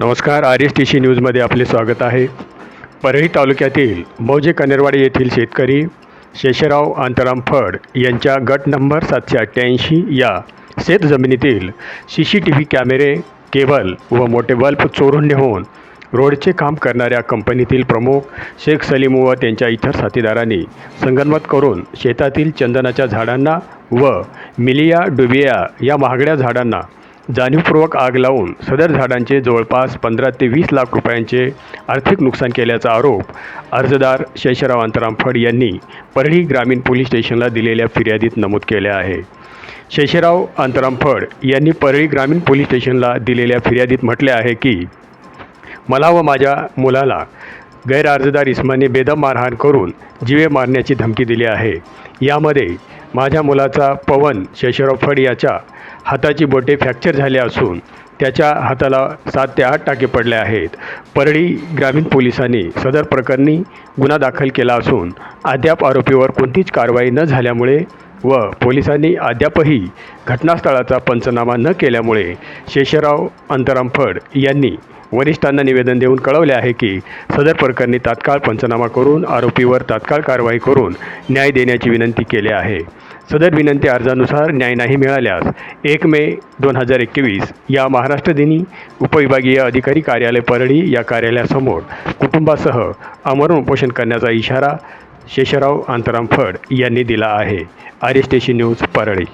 नमस्कार R S T C न्यूजमध्ये आपले स्वागत आहे. परळी तालुक्यातील मौजे कनेरवाडी येथील शेतकरी शेषराव अंतराम फड यांच्या गट नंबर सातशे अठ्ठ्याऐंशी या शेतजमिनीतील सी सी टी व्ही कॅमेरे केबल व मोठे बल्ब चोरून नेऊन रोडचे काम करणाऱ्या कंपनीतील प्रमुख शेख सलीम व त्यांच्या इतर साथीदारांनी संगनमत करून शेतातील चंदनाच्या झाडांना व मिलिया डुबिया या महागड्या झाडांना जाणीवपूर्वक आग लावून सदर झाडांचे जवळपास पंधरा ते वीस लाख रुपयांचे आर्थिक नुकसान केल्याचा आरोप अर्जदार शेषराव अंतराम फड यांनी परळी ग्रामीण पोलीस स्टेशनला दिलेल्या फिर्यादीत नमूद केले आहे. शेषराव अंतराम फड यांनी परळी ग्रामीण पोलीस स्टेशनला दिलेल्या फिर्यादीत म्हटले आहे की मला व माझ्या मुलाला गैरअर्जदार इस्माने बेदम मारहाण करून जीवे मारण्याची धमकी दिली आहे. यामध्ये माझ्या मुलाचा पवन शेषराव फड याच्या हाताची बोटे फ्रॅक्चर झाले असून त्याच्या हाताला सात ते आठ टाके पडले आहेत. परळी ग्रामीण पोलिसांनी सदर प्रकरणी गुन्हा दाखल केला असून अद्याप आरोपीवर कोणतीच कारवाई न झाल्यामुळे व पोलिसांनी अद्यापही घटनास्थळाचा पंचनामा न केल्यामुळे शेषराव अंतराम फड यांनी वरिष्ठांना निवेदन देऊन कळवले आहे की सदर प्रकरणी तात्काळ पंचनामा करून आरोपीवर तात्काळ कारवाई करून न्याय देण्याची विनंती केली आहे. सदर विनंती अर्जानुसार न्याय नाही मिळाल्यास एक मे दोन हजार एकवीस या महाराष्ट्र दिनी उपविभागीय अधिकारी कार्यालय परळी या कार्यालयासमोर कुटुंबासह आमरण उपोषण करण्याचा इशारा शेषराव अंतराम फड यांनी दिला आहे. R S T C news Parli.